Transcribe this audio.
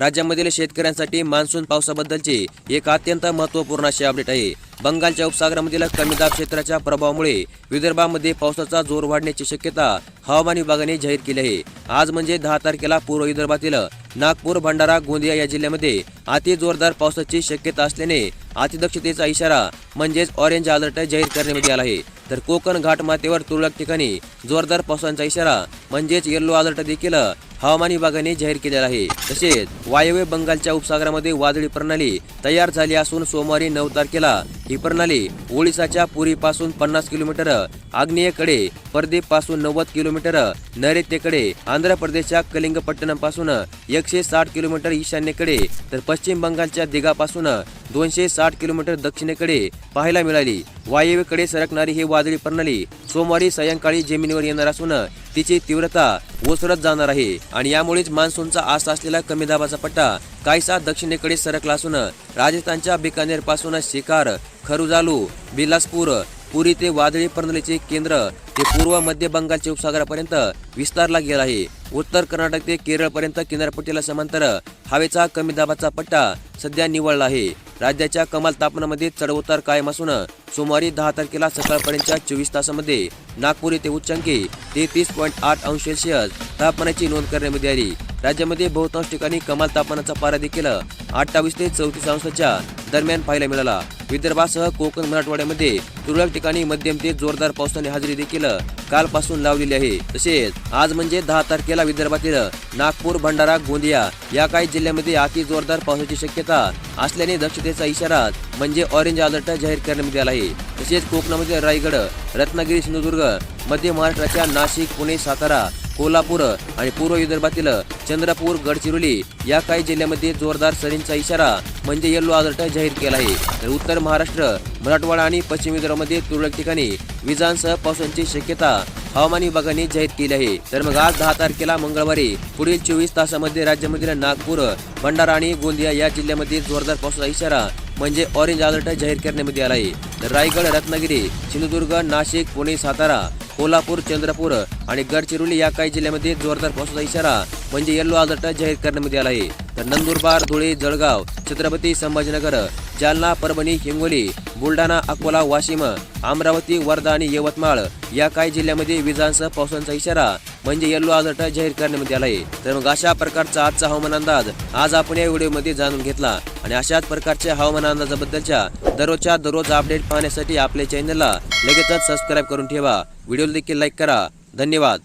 राज्यामधील शेतकऱ्यांसाठी मान्सून पावसाबद्दलचे एक अत्यंत महत्त्वपूर्ण अशी अपडेट आहे. बंगालच्या उपसागरामधील कमी दाब क्षेत्राच्या प्रभावामुळे विदर्भामध्ये पावसाचा जोर वाढण्याची शक्यता हवामान विभागाने जाहीर केली आहे. आज म्हणजे दहा तारखेला पूर्व विदर्भातील नागपूर भंडारा गोंदिया या जिल्ह्यामध्ये अति जोरदार पावसाची शक्यता असल्याने अतिदक्षतेचा इशारा म्हणजेच ऑरेंज अलर्ट जाहीर करण्यात आला आहे. तर कोकण घाटमातेवर तुरळक ठिकाणी जोरदार पावसाचा इशारा म्हणजेच येल्लो अलर्ट देखील हवामान विभागाने जाहीर केलेला आहे. तसेच वायव्य बंगालच्या उपसागरामध्ये वादळी प्रणाली तयार झाली असून सोमवारी नऊ तारखेला ही प्रणाली ओडिसाच्या पुरीपासून पन्नास किलोमीटर आग्नेयेकडे परदीपपासून नव्वद किलोमीटर नैऋत्येकडे आंध्र प्रदेशच्या कलिंगपट्टणमपासून एकशे साठ किलोमीटर ईशान्येकडे तर पश्चिम बंगालच्या दिघापासून दोनशे साठ किलोमीटर दक्षिणेकडे पाहायला मिळाली. वायव्येकडे सरकणारी ही वादळी प्रणाली सोमवारी सायंकाळी जमिनीवर येणार असून तिची तीव्रता ओसरत जाणार आहे. आणि यामुळेच मान्सूनचा आस असलेला कमी दाबाचा पट्टा काहीसा दक्षिणेकडे सरकला असून राजस्थानच्या बिकानेरपासून शिकार खरुजालू बिलासपूर पुरी ते वादळी प्रणालीचे केंद्र ते पूर्व मध्य बंगालच्या उपसागरापर्यंत विस्तारला गेला आहे. उत्तर कर्नाटक ते केरळपर्यंत किनारपट्टीला समांतर हवेचा कमी दाबाचा पट्टा सध्या निवळला आहे. राज्याच्या कमाल तापमानामध्ये चढउतार कायम असून सोमवारी दहा तारखेला सकाळपर्यंतच्या चोवीस तासामध्ये नागपूर येथे उच्चांकी तेहतीस पॉईंट आठ अंश सेल्सिअस तापमानाची नोंद करण्यामध्ये आली. राज्यामध्ये बहुतांश ठिकाणी कमाल तापमानाचा पारा देखील अठ्ठावीस ते चौतीस अंशाच्या दरम्यान पाहायला मिळाला. विदर्भासह कोकण मराठवाड्यामध्ये तुरळक ठिकाणी मध्यम ते जोरदार पावसाने हजेरी देखील कालपासून लावलेली आहे. तसेच आज म्हणजे दहा तारखेला विदर्भातील नागपूर भंडारा गोंदिया या काही जिल्ह्यामध्ये अति जोरदार पावसाची शक्यता असल्याने दक्षतेचा इशारा म्हणजे ऑरेंज अलर्ट जाहीर करण्यात आला आहे. तसेच कोकणामध्ये रायगड रत्नागिरी सिंधुदुर्ग मध्य महाराष्ट्राच्या नाशिक पुणे सातारा कोल्हापूर आणि पूर्व विदर्भातील चंद्रपूर गडचिरोली या काही जिल्ह्यामध्ये जोरदार सरींचा इशारा म्हणजे येल्लो अलर्ट जाहीर केला आहे. तर उत्तर महाराष्ट्र मराठवाडा आणि पश्चिम विदर्भामध्ये तुरळक ठिकाणी विजांसह पावसाची शक्यता हवामान विभागाने जाहीर केली आहे. तर मग आज दहा तारखेला मंगळवारी पुढील चोवीस तासामध्ये राज्यामधील नागपूर भंडारा आणि गोंदिया या जिल्ह्यामध्ये जोरदार पावसाचा इशारा म्हणजे ऑरेंज अलर्ट जाहीर करण्यामध्ये आला आहे तर रायगड रत्नागिरी सिंधुदुर्ग नाशिक पुणे सातारा कोल्हापूर चंद्रपूर आणि गडचिरोली या काही जिल्ह्यामध्ये जोरदार पावसाचा इशारा म्हणजे येल्लो अलर्ट जाहीर करण्यामध्ये आला आहे तर नंदुरबार धुळे जळगाव छत्रपती संभाजीनगर जालना परभणी हिंगोली बुलढाणा अकोला वाशिम अमरावती वर्धा आणि यवतमाळ या काही जिल्ह्यामध्ये विजांसह पावसाचा इशारा म्हणजे येल्लो अलर्ट जाहीर करण्यात आलाय. तर मग अशा प्रकारचा आजचा हवामान अंदाज आज आपण या व्हिडिओमध्ये जाणून घेतला. आणि अशाच प्रकारच्या हवामान अंदाजाबद्दलच्या दररोजच्या दररोज अपडेट पाहण्यासाठी आपल्या चॅनलला लगेचच सबस्क्राईब करून ठेवा. व्हिडिओ देखील लाईक करा. धन्यवाद.